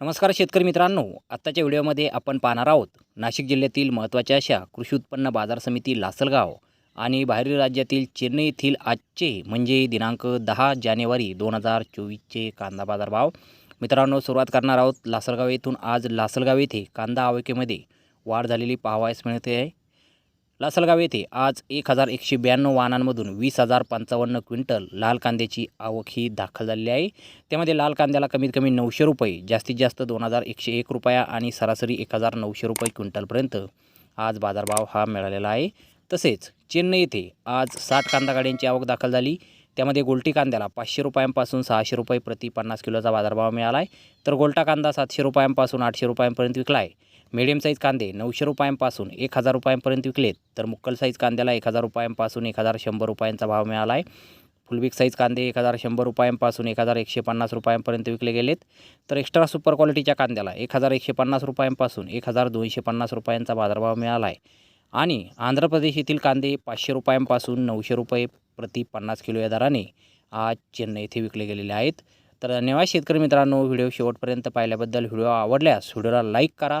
नमस्कार शेतकरी मित्रांनो आत्ताच्या व्हिडिओमध्ये आपण पाहणार आहोत नाशिक जिल्ह्यातील महत्त्वाच्या अशा कृषी उत्पन्न बाजार समिती लासलगाव आणि बाहेरील राज्यातील चेन्नई येथील आजचे म्हणजे दिनांक दहा जानेवारी दोन हजार चोवीसचे कांदा बाजारभाव. मित्रांनो सुरुवात करणार आहोत लासलगाव येथून. आज लासलगाव येथे कांदा आवकेमध्ये वाढ झालेली पाहावयास मिळते आहे. लासलगाव येथे आज एक हजार एकशे ब्याण्णव वाहनांमधून वीस हजार पंचावन्न क्विंटल लाल कांद्याची आवक ही दाखल झालेली आहे. त्यामध्ये लाल कांद्याला कमीत कमी नऊशे रुपये जास्तीत जास्त दोन हजार एकशे एक रुपया आणि सरासरी एक हजार नऊशे रुपये क्विंटलपर्यंत आज बाजारभाव हा मिळालेला आहे. तसेच चेन्नई येथे आज साठ कांदा गाड्यांची आवक दाखल झाली. त्यामध्ये गोलटी कांद्याला पाचशे रुपयांपासून सहाशे रुपये प्रति पन्नास किलोचा बाजारभाव मिळाला आहे. तर गोलटा कांदा सातशे रुपयांपासून आठशे रुपयांपर्यंत विकला आहे. मीडियम साईज कांदे नऊशे रुपयांपासून एक हजार रुपयांपर्यंत विकलेत. तर मुक्कल साईज कांद्याला एक हजार रुपयांपासून एक हजार शंभर रुपयांचा भाव मिळाला आहे फुलबिक साईज कांदे एक हजार शंभर रुपयांपासून एक हजार एकशे पन्नास रुपयांपर्यंत विकले गेलेत. तर एक्स्ट्रा सुपर क्वालिटीच्या कांद्याला एक हजार एकशे पन्नास रुपयांपासून एक हजार दोनशे पन्नास रुपयांचा बाजारभाव मिळाला आहे आणि आंध्र प्रदेश येथील कांदे पाचशे रुपयांपासून नऊशे रुपये प्रति पन्नास किलो या दराने आज चेन्नई येथे विकले गेलेले आहेत. तर धन्यवाद शेतकरी मित्रांनो व्हिडिओ शेवटपर्यंत पाहिल्याबद्दल. व्हिडिओ आवडल्यास व्हिडिओला लाईक करा.